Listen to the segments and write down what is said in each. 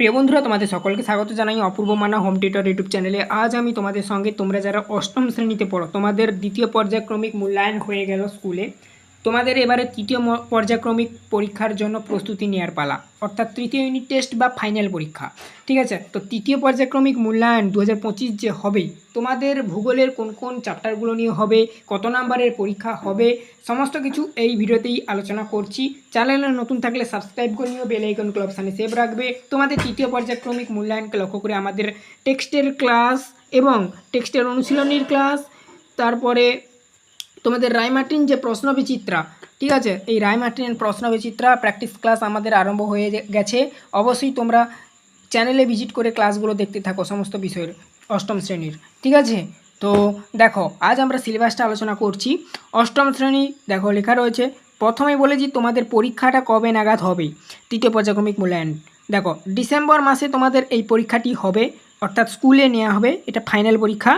প্রিয় বন্ধুরা, তোমাদের সকলকে স্বাগত জানাই অপূর্ব মানা হোম টিউটর ইউটিউব চ্যানেলে। আজ আমি তোমাদের সঙ্গে তোমরা যারা অষ্টম শ্রেণীতে পড়ো, তোমাদের দ্বিতীয় পর্যায়ক্রমিক মূল্যায়ন হয়ে গেল স্কুলে। তোমাদের এবারে তৃতীয় পর্যায়ক্রমিক পরীক্ষার জন্য প্রস্তুতি নেওয়ার পালা, অর্থাৎ তৃতীয় ইউনিট টেস্ট বা ফাইনাল পরীক্ষা, ঠিক আছে? তো তৃতীয় পর্যায়ক্রমিক মূল্যায়ন দু হাজার পঁচিশ যে হবে তোমাদের ভূগোলের কোন কোন চ্যাপ্টারগুলো নিয়ে হবে, কত নাম্বারের পরীক্ষা হবে, সমস্ত কিছু এই ভিডিওতেই আলোচনা করছি। চ্যানেলে নতুন থাকলে সাবস্ক্রাইব করে নিও বেল আইকন অপশানে সেভ রাখবে। তোমাদের তৃতীয় পর্যায়ক্রমিক মূল্যায়নকে লক্ষ্য করে আমাদের টেক্সটের ক্লাস এবং টেক্সটের অনুশীলনীর ক্লাস তারপরে তোমাদের রায়মার্টিন যে প্রশ্ন বিচিত্রা ঠিক আছে? এই রায়মার্টিন প্রশ্ন বিচিত্রা প্র্যাকটিস ক্লাস আমাদের আরম্ভ হয়ে গেছে। অবশ্যই তোমরা চ্যানেলে ভিজিট করে ক্লাসগুলো দেখতে থাকো সমস্ত বিষয়ের অষ্টম শ্রেণির, ঠিক আছে? তো দেখো, আজ আমরা সিলেবাসটা আলোচনা করছি। অষ্টম শ্রেণি, দেখো, লেখা রয়েছে প্রথমেই বলেছি তোমাদের পরীক্ষাটা কবে নাগাদ হবে? তৃতীয় পর্যায়ক্রমিক মূল্যায়ন। দেখো, ডিসেম্বর মাসে তোমাদের এই পরীক্ষাটি হবে, অর্থাৎ স্কুলে নেওয়া হবে, এটা ফাইনাল পরীক্ষা।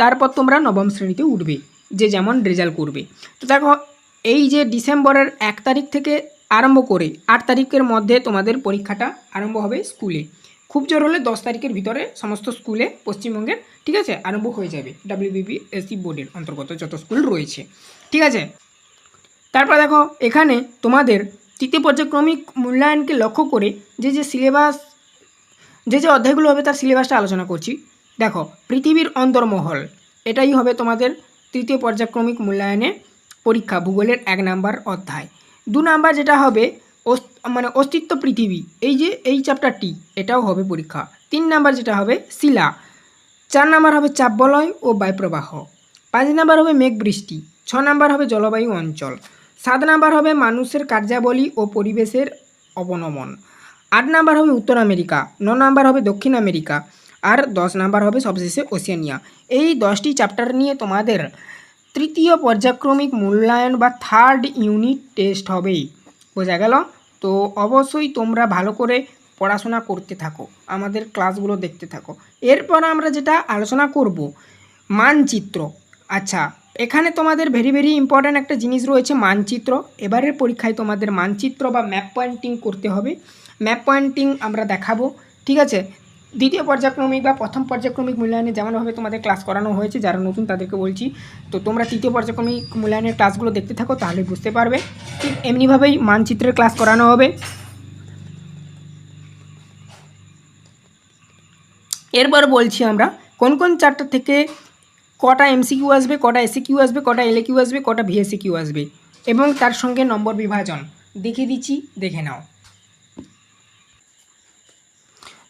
তারপর তোমরা নবম শ্রেণীতে উঠবে। যে যেমন রেজাল্ট করবে। তো দেখো, এই যে ডিসেম্বরের এক তারিখ থেকে আরম্ভ করে আট তারিখের মধ্যে তোমাদের পরীক্ষাটা আরম্ভ হবে স্কুলে। খুব জোর হলে দশ তারিখের ভিতরে সমস্ত স্কুলে পশ্চিমবঙ্গের, ঠিক আছে, আরম্ভ হয়ে যাবে ডাব্লিউবিপিএসসি বোর্ডের অন্তর্গত যত স্কুল রয়েছে, ঠিক আছে? তারপর দেখো, এখানে তোমাদের তৃতীয় পর্যায়ক্রমিক মূল্যায়নকে লক্ষ্য করে যে যে সিলেবাস, যে যে অধ্যায়গুলো হবে তার সিলেবাসটা আলোচনা করছি। দেখো, পৃথিবীর অন্তর্মহল, এটাই হবে তোমাদের তৃতীয় পর্যায়ক্রমিক মূল্যায়নে পরীক্ষা, ভূগোলের এক নাম্বার অধ্যায়। দু নাম্বার যেটা হবে মানে অস্তিত্ব পৃথিবী, এই যে, এই চ্যাপ্টারটি এটাও হবে পরীক্ষা। তিন নাম্বার যেটা হবে, শিলা। চার নাম্বার হবে চাপ বলয় ও বায়ুপ্রবাহ। পাঁচ নাম্বার হবে মেঘ বৃষ্টি ছ নাম্বার হবে জলবায়ু অঞ্চল। সাত নাম্বার হবে মানুষের কার্যাবলী ও পরিবেশের অবনমন। আট নাম্বার হবে উত্তর আমেরিকা। ন নাম্বার হবে দক্ষিণ আমেরিকা। আর দশ নাম্বার হবে সবশেষে ওসিয়ানিয়া। এই দশটি চ্যাপ্টার নিয়ে তোমাদের তৃতীয় পর্যায়ক্রমিক মূল্যায়ন বা থার্ড ইউনিট টেস্ট হবেই। বোঝা গেল? তো অবশ্যই তোমরা ভালো করে পড়াশোনা করতে থাকো, আমাদের ক্লাসগুলো দেখতে থাকো। এরপর আমরা যেটা আলোচনা করব, মানচিত্র। আচ্ছা এখানে তোমাদের ভেরি ভেরি ইম্পর্ট্যান্ট একটা জিনিস রয়েছে মানচিত্র। এবারের পরীক্ষায় তোমাদের মানচিত্র বা ম্যাপ পয়েন্টিং করতে হবে। ম্যাপ পয়েন্টিং আমরা দেখাবো, ঠিক আছে? দ্বিতীয় পর্যায়ক্রমিক বা প্রথম পর্যায়ক্রমিক মূল্যায়নে যেমনভাবে তোমাদের ক্লাস করানো হয়েছে, যারা নতুন তাদেরকে বলছি, তো তোমরা তৃতীয় পর্যায়ক্রমিক মূল্যায়নের ক্লাসগুলো দেখতে থাকো, তাহলে বুঝতে পারবে। ঠিক এমনিভাবেই মানচিত্রের ক্লাস করানো হবে। এরপর বলছি আমরা, কোন কোন চ্যাপ্টার থেকে কটা এমসিকিউ আসবে, কটা এসি কিউ আসবে, কটা এলএ কিউ আসবে, কটা ভিএসসি কিউ আসবে, এবং তার সঙ্গে নম্বর বিভাজন। দেখিয়ে দিচ্ছি, দেখে নাও।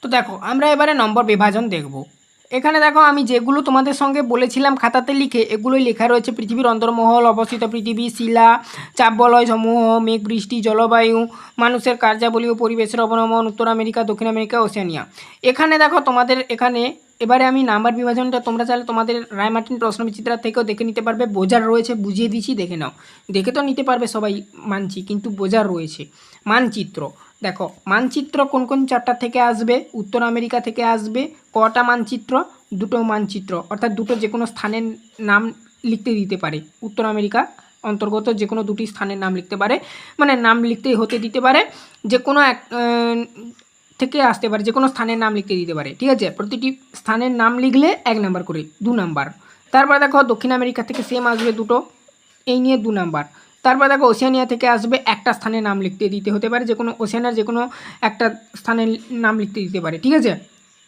তো দেখো, আমরা এবারে নম্বর বিভাজন দেখব। এখানে দেখো, আমি যেগুলো তোমাদের সঙ্গে বলেছিলাম খাতাতে লিখে, এগুলোই লেখা রয়েছে। পৃথিবীর অন্তর্মহল, অবস্থিত পৃথিবী, শিলা চাপবলয় সমূহ, মেঘ, বৃষ্টি, জলবায়ু, মানুষের কার্যাবলী ও পরিবেশের অবনমন, উত্তর আমেরিকা, দক্ষিণ আমেরিকা, ওশেনিয়া। এখানে দেখো, তোমাদের এখানে এবারে আমি নাম্বার বিভাজনটা তোমরা চাইলে তোমাদের রায়মার্টিন প্রশ্ন বিচিত্রা থেকেও দেখে নিতে পারবে। বোঝার রয়েছে, বুঝিয়ে দিচ্ছি দেখে নাও। দেখে তো নিতে পারবে সবাই, মানছি, কিন্তু বোঝার রয়েছে। মানচিত্র। দেখো, মানচিত্র কোন কোন চ্যাপ্টার থেকে আসবে? উত্তর আমেরিকা থেকে আসবে, কটা মানচিত্র? দুটো মানচিত্র। অর্থাৎ দুটো যে কোনো স্থানের নাম লিখতে দিতে পারে। উত্তর আমেরিকা অন্তর্গত যে কোনো দুটি স্থানের নাম লিখতে পারে। মানে নাম লিখতে হতে দিতে পারে। যে কোনো এক থেকে আসতে পারে। যে কোনো স্থানের নাম লিখতে দিতে পারে। ঠিক আছে? প্রতিটি স্থানের নাম লিখলে এক নাম্বার করে, দু নাম্বার। তারপর দেখো, দক্ষিণ আমেরিকা থেকে সেম আসবে দুটো। এই নিয়ে দু নাম্বার। তারপর দেখো ওশিয়ানিয়া থেকে আসবে, একটা স্থানের নাম লিখতে দিতে হতে পারে যে কোনো ওশিয়ানার যে কোনো একটা স্থানের নাম লিখতে দিতে পারে, ঠিক আছে?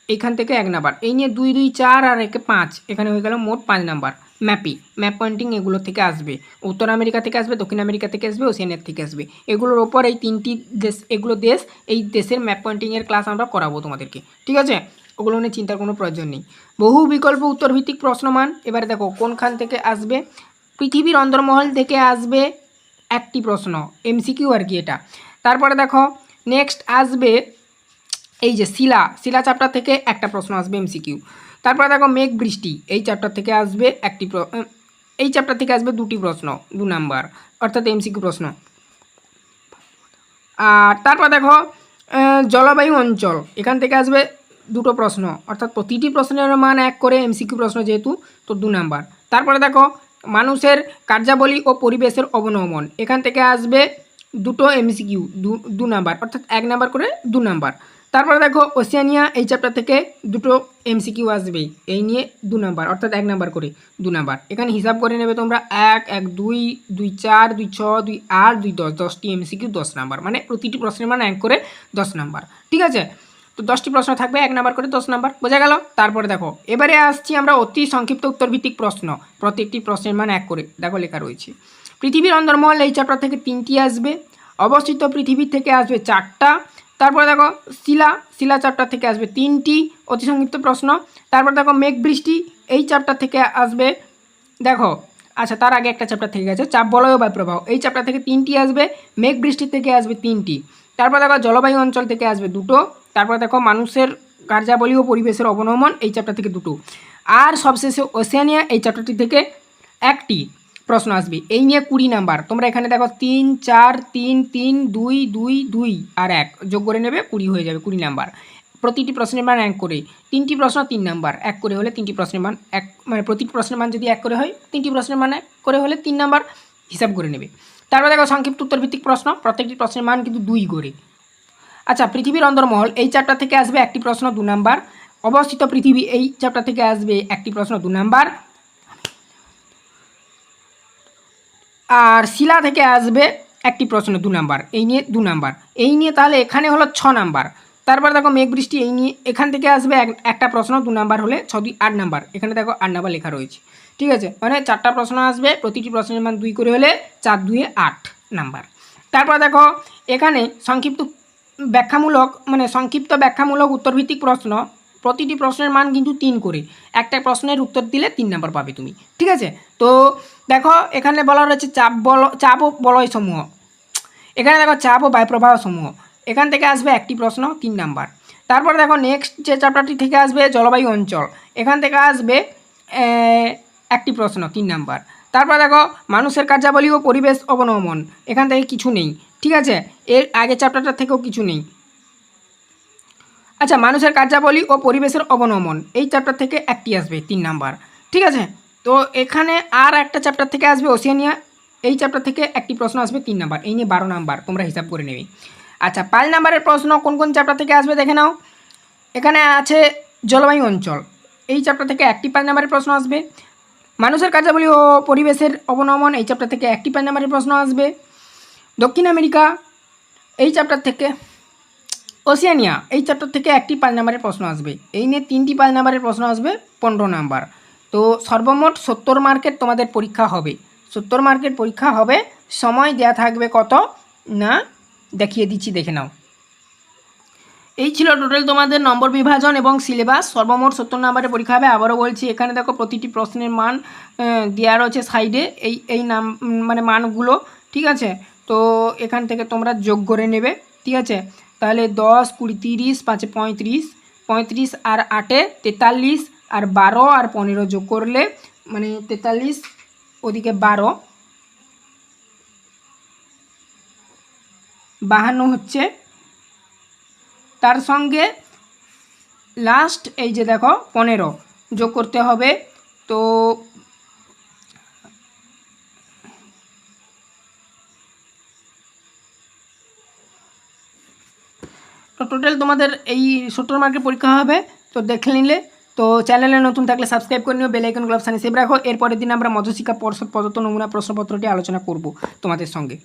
এইখান থেকে এক নাম্বার। এই নিয়ে দুই দুই, চার আর একে পাঁচ, এখানে হয়ে গেল মোট পাঁচ নাম্বার। ম্যাপি ম্যাপ পয়েন্টিং এগুলো থেকে আসবে। উত্তর আমেরিকা থেকে আসবে, দক্ষিণ আমেরিকা থেকে আসবে ওশিয়ানিয়ার থেকে আসবে। এগুলোর ওপর এই তিনটি দেশ, এগুলো দেশ, এই দেশের ম্যাপ পয়েন্টিংয়ের ক্লাস আমরা করাবো তোমাদেরকে, ঠিক আছে? ওগুলো নিয়ে চিন্তার কোনো প্রয়োজন নেই। বহু বিকল্প উত্তরভিত্তিক প্রশ্নমান, এবারে দেখো কোনখান থেকে আসবে? পৃথিবীর অন্দরমহল থেকে আসবে একটি প্রশ্ন এমসিকিউ আর কি এটা। তারপরে দেখো নেক্সট আসবে এই যে শিলা। শিলা চ্যাপ্টার থেকে একটা প্রশ্ন আসবে এমসিকিউ তারপরে দেখো, মেঘ বৃষ্টি, এই চ্যাপ্টার থেকে আসবে একটি এই চ্যাপ্টার থেকে আসবে দুটি প্রশ্ন, দু নাম্বার অর্থাৎ এমসিকিউ প্রশ্ন। আর তারপর দেখো জলবায়ু অঞ্চল, এখান থেকে আসবে দুটো প্রশ্ন, অর্থাৎ প্রতিটি প্রশ্নের মান এক করে এমসিকিউ প্রশ্ন যেহেতু, তো দু নাম্বার তারপরে দেখো মানুষের কার্যাবলী ও পরিবেশের অবনমন। এখান থেকে আসবে দুটো এমসিকিউ দু নাম্বার, অর্থাৎ এক নাম্বার করে দু নাম্বার। তারপরে দেখো ওসিয়ানিয়া এই চ্যাপ্টার থেকে দুটো এমসিকিউ আসবেই। এই নিয়ে দু নাম্বার, অর্থাৎ এক নাম্বার করে দু নাম্বার। এখানে হিসাব করে নেবে তোমরা, এক এক, দুই দুই, চার, দুই, ছ, দুই, আট, দুই, দশ, দশটি এমসিকিউ দশ নাম্বার মানে প্রতিটি প্রশ্নের মান এক করে দশ নাম্বার। ঠিক আছে? তো দশটি প্রশ্ন থাকবে, এক নাম্বার করে দশ নাম্বার। বোঝা গেল? তারপরে দেখো, এবারে আসছি আমরা অতি সংক্ষিপ্ত উত্তরভিত্তিক প্রশ্ন। প্রত্যেকটি প্রশ্নের মান এক করে, দেখো লেখা রয়েছে। পৃথিবীর অন্দরমহল এই চ্যাপ্টার থেকে তিনটি আসবে, অবস্থিত পৃথিবী থেকে আসবে চারটা, তারপরে দেখো শিলা শিলা চ্যাপ্টার থেকে আসবে তিনটি, অতি সংক্ষিপ্ত প্রশ্ন। তারপর দেখো মেঘ বৃষ্টি, এই চ্যাপ্টার থেকে আসবে, দেখো আচ্ছা তার আগে একটা চ্যাপ্টার থেকে গেছে, চাপ বলয় বা প্রবাহ, এই চ্যাপ্টার থেকে তিনটি আসবে, মেঘ বৃষ্টি থেকে আসবে তিনটি। তারপর দেখো জলবায়ু অঞ্চল থেকে আসবে দুটো তারপর দেখো মানুষের কার্যাবলী ও পরিবেশের অবনমন এই চ্যাপ্টার থেকে দুটো। আর সবশেষে ওসিয়ানিয়া এই চ্যাপ্টারটি থেকে একটি প্রশ্ন আসবে। এই নিয়ে কুড়ি নাম্বার। তোমরা এখানে দেখো তিন, চার, তিন তিন, দুই দুই দুই আর এক। যোগ করে নেবে কুড়ি হয়ে যাবে কুড়ি নাম্বার। প্রতিটি প্রশ্নের মান এক করে। তিনটি প্রশ্ন তিন নাম্বার। এক করে হলে তিনটি প্রশ্নের মান এক মানে প্রতিটি প্রশ্নের মান যদি এক করে হয়, তিনটি প্রশ্নের মান এক করে হলে তিন নাম্বার হিসাব করে নেবে। তারপর দেখো সংক্ষিপ্ত উত্তর ভিত্তিক প্রশ্ন। প্রত্যেকটি প্রশ্নের মান কিন্তু দুই করে। আচ্ছা পৃথিবীর অন্দরমহল এই চ্যাপ্টার থেকে আসবে একটি প্রশ্ন, দু নাম্বার। অবস্থিত পৃথিবী, এই চ্যাপ্টার থেকে আসবে একটি প্রশ্ন, দু নাম্বার। আর শিলা থেকে আসবে একটি প্রশ্ন, দু নাম্বার। এই নিয়ে দু নাম্বার। এই নিয়ে তাহলে এখানে হলো ছ নাম্বার। তারপর দেখো মেঘ বৃষ্টি, এই নিয়ে এখান থেকে আসবে এক- একটা প্রশ্ন, দু নাম্বার হলে ছ দুই, আট নাম্বার। এখানে দেখো আট নাম্বার লেখা রয়েছে। ঠিক আছে? মানে চারটা প্রশ্ন আসবে, প্রতিটি প্রশ্নের মান দুই করে হলে চার দুয়ে আট নাম্বার। তারপর দেখো এখানে সংক্ষিপ্ত ব্যাখ্যামূলক মানে সংক্ষিপ্ত ব্যাখ্যামূলক উত্তরভিত্তিক প্রশ্ন, প্রতিটি প্রশ্নের মান কিন্তু তিন করে। একটা প্রশ্নের উত্তর দিলে তিন নাম্বার পাবে তুমি, ঠিক আছে? তো দেখো, এখানে বলা রয়েছে চাপ বল, চাপ ও বলয় সমূহ। এখানে দেখো চাপ ও বায়ুপ্রবাহ সমূহ। এখান থেকে আসবে একটি প্রশ্ন, তিন নাম্বার। তারপর দেখো নেক্সট যে চ্যাপ্টারটি থেকে আসবে জলবায়ু অঞ্চল। এখান থেকে আসবে একটি প্রশ্ন, তিন নাম্বার। তারপর দেখো, মানুষের কার্যাবলী ও পরিবেশ অবনমন। এখান থেকে কিছু নেই। ঠিক আছে? এর আগে চ্যাপ্টারটা থেকেও কিছু নেই। আচ্ছা মানুষের কার্যাবলী ও পরিবেশের অবনমন, এই চ্যাপ্টার থেকে একটি আসবে, তিন নাম্বার। ঠিক আছে? তো এখানে আর একটা চ্যাপ্টার থেকে আসবে ওসিয়ানিয়া, এই চ্যাপ্টার থেকে একটি প্রশ্ন আসবে, তিন নাম্বার। এই নিয়ে বারো নাম্বার, তোমরা হিসাব করে নেবে। আচ্ছা পাঁচ নাম্বারের প্রশ্ন কোন কোন চ্যাপ্টার থেকে আসবে দেখে নাও। এখানে আছে জলবায়ু অঞ্চল, এই চ্যাপ্টার থেকে একটি পাঁচ নাম্বারের প্রশ্ন আসবে। মানুষের কার্যাবলী ও পরিবেশের অবনমন, এই চ্যাপ্টার থেকে একটি পাঁচ নাম্বারের প্রশ্ন আসবে। দক্ষিণ আমেরিকা, এই চ্যাপ্টার থেকে ওসিয়ানিয়া, এই চ্যাপ্টার থেকে একটি পাঁচ নাম্বারের প্রশ্ন আসবে। এই নিয়ে তিনটি পাঁচ নাম্বারের প্রশ্ন আসবে, পনেরো নাম্বার। তো সর্বমোট সত্তর মার্কের তোমাদের পরীক্ষা হবে। সত্তর মার্কের পরীক্ষা হবে, সময় দেয়া থাকবে কত? না, দেখিয়ে দিচ্ছি, দেখে নাও। এই ছিল টোটাল তোমাদের নম্বর বিভাজন এবং সিলেবাস সর্বমোট সত্তর নম্বরের পরীক্ষা হবে, আবারও বলছি, এখানে দেখো প্রতিটি প্রশ্নের মান দেওয়া রয়েছে সাইডে এই এই নাম মানে মানগুলো, ঠিক আছে? তো এখান থেকে তোমরা যোগ করে নেবে, ঠিক আছে? তাহলে দশ, কুড়ি, তিরিশ, পাঁচে পঁয়ত্রিশ পঁয়ত্রিশ আর আটে তেতাল্লিশ, আর বারো আর পনেরো যোগ করলে মানে তেতাল্লিশ ওদিকে বারো, বাহান্ন হচ্ছে। তার সঙ্গে লাস্ট এই যে দেখো, পনেরো যোগ করতে হবে, তো তো টোটাল তোমাদের এই সত্তর মার্কের পরীক্ষা হবে, তো দেখে নিলে। তো চ্যানেলে নতুন থাকলে সাবস্ক্রাইব করে নিও বেলাইকন গ্লাভ সানি সেভ রাখো। এরপরের দিন আমরা মধ্যশিক্ষা পর্ষদ প্রদত্ত নমুনা প্রশ্নপত্রটি আলোচনা করব তোমাদের সঙ্গে।